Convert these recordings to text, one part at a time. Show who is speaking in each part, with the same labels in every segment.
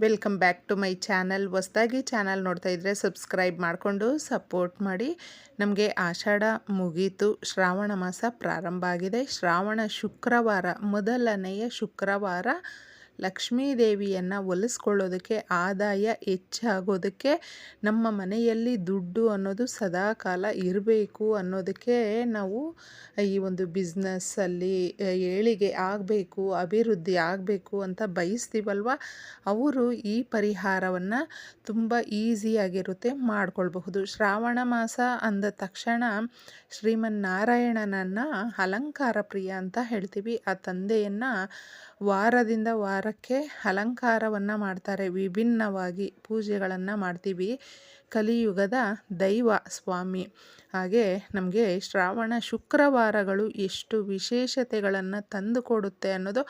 Speaker 1: Welcome back to my channel ಹೊಸ್ದಾಗಿ channel ನೋಡ್ತಾ ಇದ್ದರೆ ಸಬ್ಸ್ಕ್ರೈಬ್ ಮಾಡಿಕೊಂಡು ಸಪೋರ್ಟ್ ಮಾಡಿ. ನಮಗೆ ಆಷಾಢ ಮುಗೀತು. ಶ್ರಾವಣ ಮಾಸ ಪ್ರಾರಂಭ ಆಗಿದೆ. ಶ್ರಾವಣ ಶುಕ್ರವಾರ, ಮೊದಲನೆಯ ಶುಕ್ರವಾರ ಲಕ್ಷ್ಮೀ ದೇವಿಯನ್ನು ಒಲಿಸ್ಕೊಳ್ಳೋದಕ್ಕೆ, ಆದಾಯ ಹೆಚ್ಚಾಗೋದಕ್ಕೆ, ನಮ್ಮ ಮನೆಯಲ್ಲಿ ದುಡ್ಡು ಅನ್ನೋದು ಸದಾಕಾಲ ಇರಬೇಕು ಅನ್ನೋದಕ್ಕೆ ನಾವು ಈ ಒಂದು ಬಿಸ್ನೆಸ್ಸಲ್ಲಿ ಏಳಿಗೆ ಆಗಬೇಕು, ಅಭಿವೃದ್ಧಿ ಆಗಬೇಕು ಅಂತ ಬಯಸ್ತೀವಲ್ವ? ಅವರು ಈ ಪರಿಹಾರವನ್ನು ತುಂಬ ಈಸಿಯಾಗಿರುತ್ತೆ ಮಾಡಿಕೊಳ್ಬಹುದು. ಶ್ರಾವಣ ಮಾಸ ಅಂದ ತಕ್ಷಣ ಶ್ರೀಮನ್ನಾರಾಯಣನನ್ನು ಅಲಂಕಾರ ಪ್ರಿಯ ಅಂತ ಹೇಳ್ತೀವಿ. ಆ ತಂದೆಯನ್ನು ವಾರದಿಂದ ವಾರಕ್ಕೆ ಅಲಂಕಾರವನ್ನು ಮಾಡ್ತಾರೆ ವಿಭಿನ್ನವಾಗಿ ಪೂಜೆಗಳನ್ನು ಮಾಡ್ತೀವಿ. ಕಲಿಯುಗದ ದೈವ ಸ್ವಾಮಿ. ಹಾಗೆ ನಮಗೆ ಶ್ರಾವಣ ಶುಕ್ರವಾರಗಳು ಎಷ್ಟು ವಿಶೇಷತೆಗಳನ್ನು ತಂದುಕೊಡುತ್ತೆ ಅನ್ನೋದು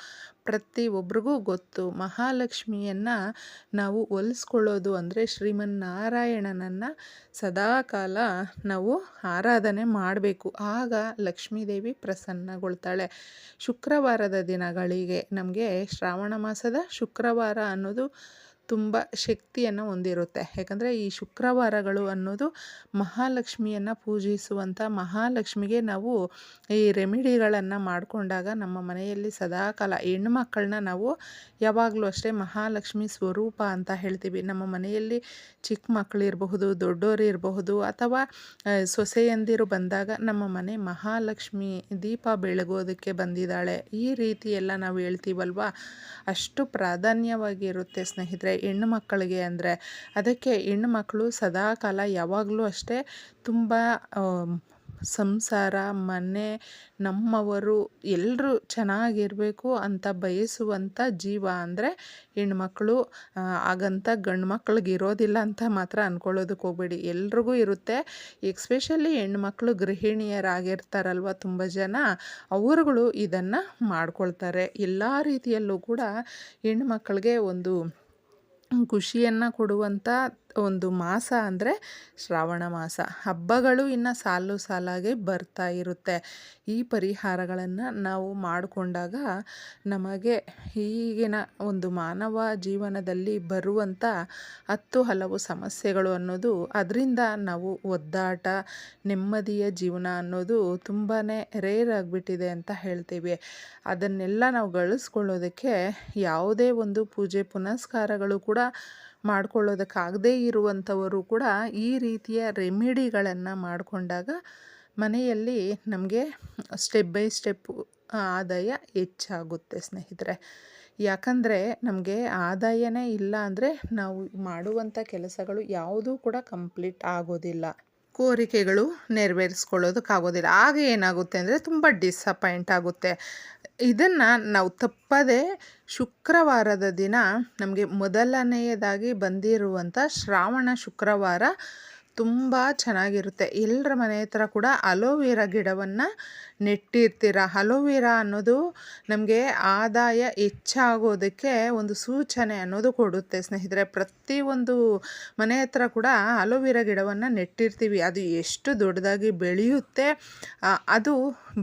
Speaker 1: ಪ್ರತಿಯೊಬ್ಬರಿಗೂ ಗೊತ್ತು. ಮಹಾಲಕ್ಷ್ಮಿಯನ್ನು ನಾವು ಒಲಿಸ್ಕೊಳ್ಳೋದು ಅಂದರೆ ಶ್ರೀಮನ್ನಾರಾಯಣನನ್ನು ಸದಾಕಾಲ ನಾವು ಆರಾಧನೆ ಮಾಡಬೇಕು. ಆಗ ಲಕ್ಷ್ಮೀದೇವಿ ಪ್ರಸನ್ನಗೊಳ್ತಾಳೆ. ಶುಕ್ರವಾರದ ದಿನಗಳಿಗೆ ನಮಗೆ ಶ್ರಾವಣ ಮಾಸದ ಶುಕ್ರವಾರ ಅನ್ನೋದು ತುಂಬ ಶಕ್ತಿಯನ್ನು ಹೊಂದಿರುತ್ತೆ. ಯಾಕಂದರೆ ಈ ಶುಕ್ರವಾರಗಳು ಅನ್ನೋದು ಮಹಾಲಕ್ಷ್ಮಿಯನ್ನು ಪೂಜಿಸುವಂಥ ಮಹಾಲಕ್ಷ್ಮಿಗೆ ನಾವು ಈ ರೆಮಿಡಿಗಳನ್ನು ಮಾಡಿಕೊಂಡಾಗ ನಮ್ಮ ಮನೆಯಲ್ಲಿ ಸದಾಕಾಲ ಹೆಣ್ಮಕ್ಕಳನ್ನ ನಾವು ಯಾವಾಗಲೂ ಅಷ್ಟೇ ಮಹಾಲಕ್ಷ್ಮಿ ಸ್ವರೂಪ ಅಂತ ಹೇಳ್ತೀವಿ. ನಮ್ಮ ಮನೆಯಲ್ಲಿ ಚಿಕ್ಕ ಮಕ್ಕಳಿರಬಹುದು ದೊಡ್ಡೋರು ಇರಬಹುದು ಅಥವಾ ಸೊಸೆಯಂದಿರು ಬಂದಾಗ ನಮ್ಮ ಮನೆ ಮಹಾಲಕ್ಷ್ಮಿ ದೀಪ ಬೆಳಗೋದಕ್ಕೆ ಬಂದಿದ್ದಾಳೆ. ಈ ರೀತಿ ಎಲ್ಲ ನಾವು ಹೇಳ್ತೀವಲ್ವ? ಅಷ್ಟು ಪ್ರಾಧಾನ್ಯವಾಗಿರುತ್ತೆ ಸ್ನೇಹಿತರೆ. ಹೆಣ್ಣು ಮಕ್ಕಳಿಗೆ ಅಂದರೆ ಅದಕ್ಕೆ ಹೆಣ್ಣು ಮಕ್ಕಳು ಸದಾಕಾಲ ಯಾವಾಗಲೂ ಅಷ್ಟೇ ತುಂಬ ಸಂಸಾರ, ಮನೆ, ನಮ್ಮವರು ಎಲ್ಲರೂ ಚೆನ್ನಾಗಿರಬೇಕು ಅಂತ ಬಯಸುವಂಥ ಜೀವ ಅಂದರೆ ಹೆಣ್ಮಕ್ಳು ಹಾಗಂತ ಗಂಡು ಮಕ್ಳಿಗೆ ಇರೋದಿಲ್ಲ ಅಂತ ಮಾತ್ರ ಅಂದ್ಕೊಳ್ಳೋದಕ್ಕೆ ಹೋಗಬೇಡಿ. ಎಲ್ರಿಗೂ ಇರುತ್ತೆ. ಎಕ್ಸ್ಪೆಷಲಿ ಹೆಣ್ಮಕ್ಳು ಗೃಹಿಣಿಯರಾಗಿರ್ತಾರಲ್ವ ತುಂಬ ಜನ, ಅವರುಗಳು ಇದನ್ನು ಮಾಡ್ಕೊಳ್ತಾರೆ. ಎಲ್ಲ ರೀತಿಯಲ್ಲೂ ಕೂಡ ಹೆಣ್ಮಕ್ಳಿಗೆ ಒಂದು ಖುಷಿಯನ್ನು ಕೊಡುವಂಥ ಒಂದು ಮಾಸ ಅಂದರೆ ಶ್ರಾವಣ ಮಾಸ. ಹಬ್ಬಗಳು ಇನ್ನು ಸಾಲು ಸಾಲಾಗಿ ಬರ್ತಾ ಇರುತ್ತೆ. ಈ ಪರಿಹಾರಗಳನ್ನು ನಾವು ಮಾಡಿಕೊಂಡಾಗ ನಮಗೆ ಈಗಿನ ಒಂದು ಮಾನವ ಜೀವನದಲ್ಲಿ ಬರುವಂಥ ಹತ್ತು ಹಲವು ಸಮಸ್ಯೆಗಳು ಅನ್ನೋದು ಅದರಿಂದ ನಾವು ಒದ್ದಾಟ, ನೆಮ್ಮದಿಯ ಜೀವನ ಅನ್ನೋದು ತುಂಬಾ ರೇರ್ ಆಗಿಬಿಟ್ಟಿದೆ ಅಂತ ಹೇಳ್ತೀವಿ. ಅದನ್ನೆಲ್ಲ ನಾವು ಗಳಿಸ್ಕೊಳ್ಳೋದಕ್ಕೆ ಯಾವುದೇ ಒಂದು ಪೂಜೆ ಪುನಸ್ಕಾರಗಳು ಕೂಡ ಮಾಡ್ಕೊಳ್ಳೋದಕ್ಕಾಗದೇ ಇರುವಂಥವರು ಕೂಡ ಈ ರೀತಿಯ ರೆಮಿಡಿಗಳನ್ನು ಮಾಡಿಕೊಂಡಾಗ ಮನೆಯಲ್ಲಿ ನಮಗೆ ಸ್ಟೆಪ್ ಬೈ ಸ್ಟೆಪ್ ಆದಾಯ ಹೆಚ್ಚಾಗುತ್ತೆ ಸ್ನೇಹಿತರೆ. ಯಾಕಂದರೆ ನಮಗೆ ಆದಾಯನೇ ಇಲ್ಲ ಅಂದರೆ ನಾವು ಮಾಡುವಂಥ ಕೆಲಸಗಳು ಯಾವುದೂ ಕೂಡ ಕಂಪ್ಲೀಟ್ ಆಗೋದಿಲ್ಲ. ಕೋರಿಕೆಗಳು ನೆರವೇರಿಸ್ಕೊಳ್ಳೋದಕ್ಕಾಗೋದಿಲ್ಲ. ಆಗ ಏನಾಗುತ್ತೆ ಅಂದರೆ ತುಂಬ ಡಿಸಪಾಯಿಂಟ್ ಆಗುತ್ತೆ. ಇದನ್ನು ನಾವು ತಪ್ಪದೇ ಶುಕ್ರವಾರದ ದಿನ ನಮಗೆ ಮೊದಲನೆಯದಾಗಿ ಬಂದಿರುವಂಥ ಶ್ರಾವಣ ಶುಕ್ರವಾರ ತುಂಬ ಚೆನ್ನಾಗಿರುತ್ತೆ. ಎಲ್ಲರ ಮನೆ ಹತ್ರ ಕೂಡ ಅಲೋವೆರಾ ಗಿಡವನ್ನು ನೆಟ್ಟಿರ್ತೀರ. ಅಲೋವೆರಾ ಅನ್ನೋದು ನಮಗೆ ಆದಾಯ ಹೆಚ್ಚಾಗೋದಕ್ಕೆ ಒಂದು ಸೂಚನೆ ಅನ್ನೋದು ಕೊಡುತ್ತೆ ಸ್ನೇಹಿತರೆ. ಪ್ರತಿಯೊಂದು ಮನೆ ಹತ್ರ ಕೂಡ ಅಲೋವೆರಾ ಗಿಡವನ್ನು ನೆಟ್ಟಿರ್ತೀವಿ. ಅದು ಎಷ್ಟು ದೊಡ್ಡದಾಗಿ ಬೆಳೆಯುತ್ತೆ ಅದು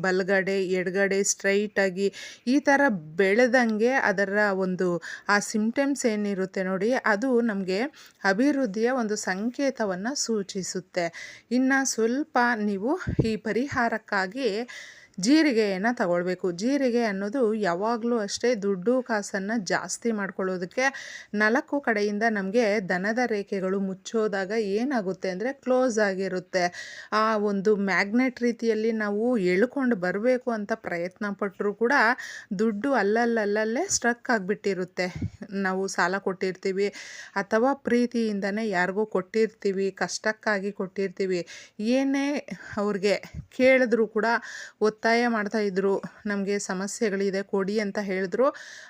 Speaker 1: ಬಲಗಡೆ, ಎಡಗಡೆ ಸ್ಟ್ರೈಟಾಗಿ ಈ ಥರ ಬೆಳೆದಂಗೆ ಅದರ ಒಂದು, ಆ, ಸಿಂಪ್ಟಮ್ಸ್ ಏನಿರುತ್ತೆ ನೋಡಿ, ಅದು ನಮಗೆ ಅಭಿವೃದ್ಧಿಯ ಒಂದು ಸಂಕೇತವನ್ನು ಸೂಚಿಸುತ್ತೆ. ಇನ್ನು ಸ್ವಲ್ಪ ನೀವು ಈ ಪರಿಹಾರಕ್ಕಾಗಿ ಜೀರಿಗೆಯನ್ನು ತಗೊಳ್ಬೇಕು. ಜೀರಿಗೆ ಅನ್ನೋದು ಯಾವಾಗಲೂ ಅಷ್ಟೇ ದುಡ್ಡು ಕಾಸನ್ನು ಜಾಸ್ತಿ ಮಾಡ್ಕೊಳ್ಳೋದಕ್ಕೆ ನಾಲ್ಕು ಕಡೆಯಿಂದ ನಮಗೆ ದನದ ರೇಖೆಗಳು ಮುಚ್ಚೋದಾಗ ಏನಾಗುತ್ತೆ ಅಂದರೆ ಕ್ಲೋಸ್ ಆಗಿರುತ್ತೆ. ಆ ಒಂದು ಮ್ಯಾಗ್ನೆಟ್ ರೀತಿಯಲ್ಲಿ ನಾವು ಎಳ್ಕೊಂಡು ಬರಬೇಕು ಅಂತ ಪ್ರಯತ್ನ ಪಟ್ಟರೂ ಕೂಡ ದುಡ್ಡು ಅಲ್ಲಲ್ಲಲ್ಲೇ ಸ್ಟ್ರಕ್ ಆಗಿಬಿಟ್ಟಿರುತ್ತೆ. ನಾವು ಸಾಲ ಕೊಟ್ಟಿರ್ತೀವಿ ಅಥವಾ ಪ್ರೀತಿಯಿಂದನೇ ಯಾರಿಗೂ ಕೊಟ್ಟಿರ್ತೀವಿ, ಕಷ್ಟಕ್ಕಾಗಿ ಕೊಟ್ಟಿರ್ತೀವಿ. ಏನೇ ಅವ್ರಿಗೆ ಕೇಳಿದ್ರು ಕೂಡ ಒತ್ತಾಯ ಮಾಡ್ತಾಯಿದ್ರು ನಮಗೆ ಸಮಸ್ಯೆಗಳಿದೆ, ಕೊಡಿ ಅಂತ ಹೇಳಿದ್ರು,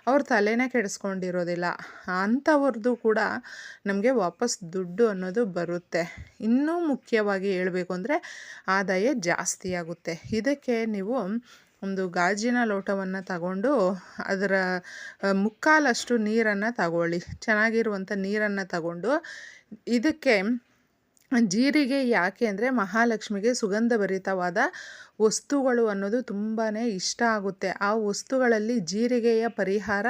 Speaker 1: ಅವ್ರ ತಲೆನೇ ಕೆಡಿಸ್ಕೊಂಡಿರೋದಿಲ್ಲ. ಅಂಥವ್ರದ್ದು ಕೂಡ ನಮಗೆ ವಾಪಸ್ ದುಡ್ಡು ಅನ್ನೋದು ಬರುತ್ತೆ. ಇನ್ನೂ ಮುಖ್ಯವಾಗಿ ಹೇಳಬೇಕು ಅಂದರೆ ಆದಾಯ ಜಾಸ್ತಿ ಆಗುತ್ತೆ. ಇದಕ್ಕೆ ನೀವು ಒಂದು ಗಾಜಿನ ಲೋಟವನ್ನು ತಗೊಂಡು ಅದರ ಮುಕ್ಕಾಲಷ್ಟು ನೀರನ್ನು ತಗೊಳ್ಳಿ. ಚೆನ್ನಾಗಿರುವಂಥ ನೀರನ್ನು ತಗೊಂಡು ಇದಕ್ಕೆ ಜೀರಿಗೆ ಯಾಕೆ ಅಂದರೆ ಮಹಾಲಕ್ಷ್ಮಿಗೆ ಸುಗಂಧಭರಿತವಾದ ವಸ್ತುಗಳು ಅನ್ನೋದು ತುಂಬಾ ಇಷ್ಟ ಆಗುತ್ತೆ. ಆ ವಸ್ತುಗಳಲ್ಲಿ ಜೀರಿಗೆಯ ಪರಿಹಾರ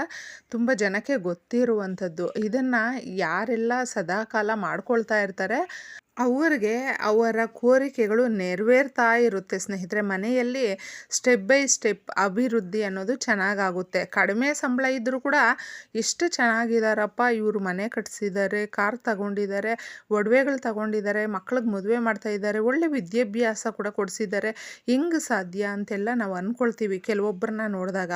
Speaker 1: ತುಂಬ ಜನಕ್ಕೆ ಗೊತ್ತಿರುವಂಥದ್ದು. ಇದನ್ನು ಯಾರೆಲ್ಲ ಸದಾಕಾಲ ಮಾಡ್ಕೊಳ್ತಾ ಇರ್ತಾರೆ ಅವ್ರಿಗೆ ಅವರ ಕೋರಿಕೆಗಳು ನೆರವೇರ್ತಾ ಇರುತ್ತೆ ಸ್ನೇಹಿತರೆ. ಮನೆಯಲ್ಲಿ ಸ್ಟೆಪ್ ಬೈ ಸ್ಟೆಪ್ ಅಭಿವೃದ್ಧಿ ಅನ್ನೋದು ಚೆನ್ನಾಗಾಗುತ್ತೆ. ಕಡಿಮೆ ಸಂಬಳ ಇದ್ದರೂ ಕೂಡ ಎಷ್ಟು ಚೆನ್ನಾಗಿದ್ದಾರಪ್ಪ ಇವರು ಮನೆ ಕಟ್ಸಿದ್ದಾರೆ ಕಾರ್ ತಗೊಂಡಿದ್ದಾರೆ ಒಡವೆಗಳು ತಗೊಂಡಿದ್ದಾರೆ ಮಕ್ಳಿಗೆ ಮದುವೆ ಮಾಡ್ತಾ ಇದ್ದಾರೆ ಒಳ್ಳೆ ವಿದ್ಯಾಭ್ಯಾಸ ಕೂಡ ಕೊಡಿಸಿದ್ದಾರೆ ಹಿಂಗೆ ಸಾಧ್ಯ ಅಂತೆಲ್ಲ ನಾವು ಅಂದ್ಕೊಳ್ತೀವಿ ಕೆಲವೊಬ್ಬರನ್ನ ನೋಡಿದಾಗ.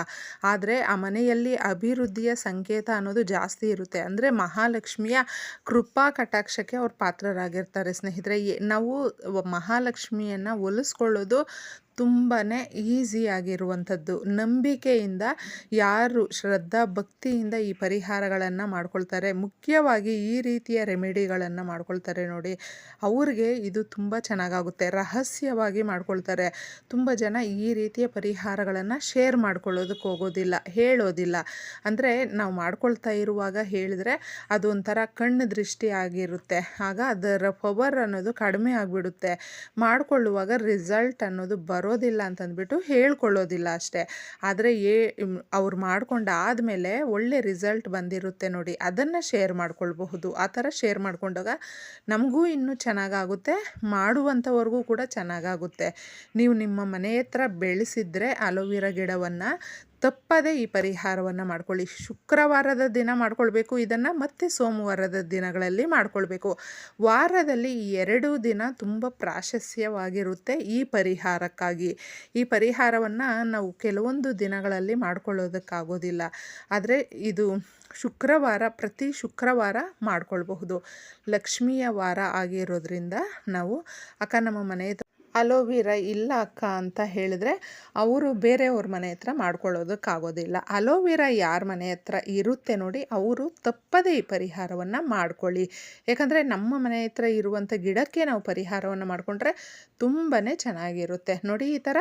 Speaker 1: ಆದರೆ ಆ ಮನೆಯಲ್ಲಿ ಅಭಿವೃದ್ಧಿಯ ಸಂಕೇತ ಅನ್ನೋದು ಜಾಸ್ತಿ ಇರುತ್ತೆ. ಅಂದರೆ ಮಹಾಲಕ್ಷ್ಮಿಯ ಕೃಪಾ ಕಟಾಕ್ಷಕ್ಕೆ ಅವ್ರು ಪಾತ್ರರಾಗಿರ್ತಾರೆ. ಸ್ನೇಹಿತರೆ ನಾವು ಮಹಾಲಕ್ಷ್ಮಿಯನ್ನು ಒಲಿಸ್ಕೊಳ್ಳೋದು ತುಂಬಾ ಈಸಿಯಾಗಿರುವಂಥದ್ದು ನಂಬಿಕೆಯಿಂದ ಯಾರು ಶ್ರದ್ಧಾ, ಭಕ್ತಿಯಿಂದ ಈ ಪರಿಹಾರಗಳನ್ನು ಮಾಡ್ಕೊಳ್ತಾರೆ, ಮುಖ್ಯವಾಗಿ ಈ ರೀತಿಯ ರೆಮಿಡಿಗಳನ್ನು ಮಾಡ್ಕೊಳ್ತಾರೆ ನೋಡಿ. ಅವ್ರಿಗೆ ಇದು ತುಂಬ ಚೆನ್ನಾಗಾಗುತ್ತೆ. ರಹಸ್ಯವಾಗಿ ಮಾಡ್ಕೊಳ್ತಾರೆ. ತುಂಬ ಜನ ಈ ರೀತಿಯ ಪರಿಹಾರಗಳನ್ನು ಶೇರ್ ಮಾಡ್ಕೊಳ್ಳೋದಕ್ಕೆ ಹೋಗೋದಿಲ್ಲ, ಹೇಳೋದಿಲ್ಲ. ಅಂದರೆ ನಾವು ಮಾಡ್ಕೊಳ್ತಾ ಇರುವಾಗ ಹೇಳಿದ್ರೆ ಅದೊಂಥರ ಕಣ್ಣು ದೃಷ್ಟಿ ಆಗಿರುತ್ತೆ. ಆಗ ಅದರ ಪವರ್ ಅನ್ನೋದು ಕಡಿಮೆ ಆಗಿಬಿಡುತ್ತೆ. ಮಾಡಿಕೊಳ್ಳುವಾಗ ರಿಸಲ್ಟ್ ಅನ್ನೋದು ಬರೋ ಬರೋದಿಲ್ಲ ಅಂತಂದ್ಬಿಟ್ಟು ಹೇಳ್ಕೊಳ್ಳೋದಿಲ್ಲ ಅಷ್ಟೇ. ಆದರೆ ಏ ಅವ್ರು ಆದಮೇಲೆ ಒಳ್ಳೆ ರಿಸಲ್ಟ್ ಬಂದಿರುತ್ತೆ ನೋಡಿ, ಅದನ್ನು ಶೇರ್ ಮಾಡ್ಕೊಳ್ಬಹುದು. ಆ ಥರ ಶೇರ್ ಮಾಡ್ಕೊಂಡಾಗ ನಮಗೂ ಇನ್ನೂ ಚೆನ್ನಾಗಾಗುತ್ತೆ, ಮಾಡುವಂಥವ್ರಿಗೂ ಕೂಡ ಚೆನ್ನಾಗಾಗುತ್ತೆ. ನೀವು ನಿಮ್ಮ ಮನೆ ಹತ್ರ ಬೆಳೆಸಿದ್ರೆ ಅಲೋವಿರಾ ಗಿಡವನ್ನು ತಪ್ಪದೇ ಈ ಪರಿಹಾರವನ್ನು ಮಾಡ್ಕೊಳ್ಳಿ. ಶುಕ್ರವಾರದ ದಿನ ಮಾಡ್ಕೊಳ್ಬೇಕು. ಇದನ್ನು ಮತ್ತೆ ಸೋಮವಾರದ ದಿನಗಳಲ್ಲಿ ಮಾಡ್ಕೊಳ್ಬೇಕು. ವಾರದಲ್ಲಿ ಎರಡು ದಿನ ತುಂಬ ಪ್ರಾಶಸ್ಯವಾಗಿರುತ್ತೆ ಈ ಪರಿಹಾರಕ್ಕಾಗಿ. ಈ ಪರಿಹಾರವನ್ನು ನಾವು ಕೆಲವೊಂದು ದಿನಗಳಲ್ಲಿ ಮಾಡ್ಕೊಳ್ಳೋದಕ್ಕಾಗೋದಿಲ್ಲ. ಆದರೆ ಇದು ಶುಕ್ರವಾರ, ಪ್ರತಿ ಶುಕ್ರವಾರ ಮಾಡ್ಕೊಳ್ಬಹುದು. ಲಕ್ಷ್ಮಿಯ ವಾರ ಆಗಿರೋದ್ರಿಂದ ನಾವು ಅಕ್ಕ ನಮ್ಮ ಮನೆ ಅಲೋವಿರಾ ಇಲ್ಲ ಅಕ್ಕ ಅಂತ ಹೇಳಿದ್ರೆ ಅವರು ಬೇರೆಯವ್ರ ಮನೆ ಹತ್ರ ಮಾಡ್ಕೊಳ್ಳೋದಕ್ಕಾಗೋದಿಲ್ಲ. ಅಲೋವಿರಾ ಯಾರ ಮನೆ ಹತ್ರ ಇರುತ್ತೆ ನೋಡಿ ಅವರು ತಪ್ಪದೇ ಈ ಪರಿಹಾರವನ್ನು ಮಾಡ್ಕೊಳ್ಳಿ. ಯಾಕಂದರೆ ನಮ್ಮ ಮನೆ ಹತ್ರ ಇರುವಂಥ ಗಿಡಕ್ಕೆ ನಾವು ಪರಿಹಾರವನ್ನು ಮಾಡಿಕೊಂಡ್ರೆ ತುಂಬಾ ಚೆನ್ನಾಗಿರುತ್ತೆ. ನೋಡಿ ಈ ಥರ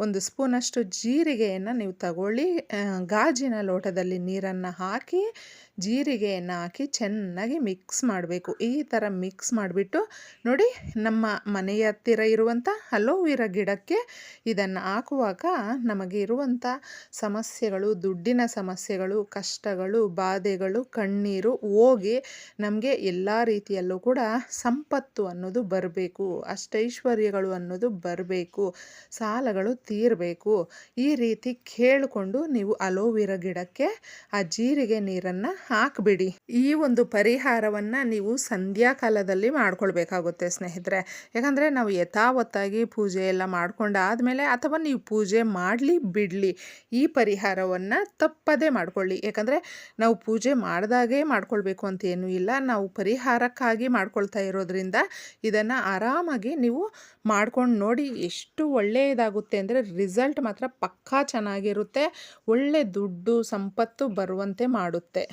Speaker 1: ಒಂದು ಸ್ಪೂನಷ್ಟು ಜೀರಿಗೆಯನ್ನು ನೀವು ತಗೊಳ್ಳಿ. ಗಾಜಿನ ಲೋಟದಲ್ಲಿ ನೀರನ್ನು ಹಾಕಿ ಜೀರಿಗೆಯನ್ನು ಹಾಕಿ ಚೆನ್ನಾಗಿ ಮಿಕ್ಸ್ ಮಾಡಬೇಕು. ಈ ಥರ ಮಿಕ್ಸ್ ಮಾಡಿಬಿಟ್ಟು ನೋಡಿ ನಮ್ಮ ಮನೆಯ ಹತ್ತಿರ ಇರುವಂಥ ಅಲೋವಿರಾ ಗಿಡಕ್ಕೆ ಇದನ್ನು ಹಾಕುವಾಗ ನಮಗೆ ಇರುವಂಥ ಸಮಸ್ಯೆಗಳು, ದುಡ್ಡಿನ ಸಮಸ್ಯೆಗಳು, ಕಷ್ಟಗಳು, ಬಾಧೆಗಳು, ಕಣ್ಣೀರು ಹೋಗಿ ನಮಗೆ ಎಲ್ಲ ರೀತಿಯಲ್ಲೂ ಕೂಡ ಸಂಪತ್ತು ಅನ್ನೋದು ಬರಬೇಕು, ಅಷ್ಟೈಶ್ವರ್ಯಗಳು ಅನ್ನೋದು ಬರಬೇಕು, ಸಾಲಗಳು ತೀರಬೇಕು. ಈ ರೀತಿ ಕೇಳಿಕೊಂಡು ನೀವು ಅಲೋವಿರಾ ಗಿಡಕ್ಕೆ ಆ ಜೀರಿಗೆ ನೀರನ್ನು ಹಾಕಿಬಿಡಿ. ಈ ಒಂದು ಪರಿಹಾರವನ್ನು ನೀವು ಸಂಧ್ಯಾಕಾಲದಲ್ಲಿ ಮಾಡ್ಕೊಳ್ಬೇಕಾಗುತ್ತೆ ಸ್ನೇಹಿತರೆ. ಯಾಕಂದರೆ ನಾವು ಯಥಾವತ್ತಾಗಿ ಪೂಜೆ ಎಲ್ಲ ಮಾಡ್ಕೊಂಡಾದಮೇಲೆ ಅಥವಾ ನೀವು ಪೂಜೆ ಮಾಡಲಿ ಬಿಡಲಿ, ಈ ಪರಿಹಾರವನ್ನು ತಪ್ಪದೇ ಮಾಡ್ಕೊಳ್ಳಿ. ಯಾಕಂದರೆ ನಾವು ಪೂಜೆ ಮಾಡಿದಾಗೆ ಮಾಡ್ಕೊಳ್ಬೇಕು ಅಂತ ಏನೂ ಇಲ್ಲ. ನಾವು ಪರಿಹಾರಕ್ಕಾಗಿ ಮಾಡ್ಕೊಳ್ತಾ ಇರೋದ್ರಿಂದ ಇದನ್ನು ಆರಾಮಾಗಿ ನೀವು ಮಾಡ್ಕೊಂಡು ನೋಡಿ ಎಷ್ಟು ಒಳ್ಳೆಯದಾಗುತ್ತೆ ಅಂದರೆ ರಿಸಲ್ಟ್ ಮಾತ್ರ ಪಕ್ಕಾ ಚೆನ್ನಾಗಿರುತ್ತೆ, ಒಳ್ಳೆ ದುಡ್ಡು, ಸಂಪತ್ತು ಬರುವಂತೆ ಮಾಡುತ್ತೆ.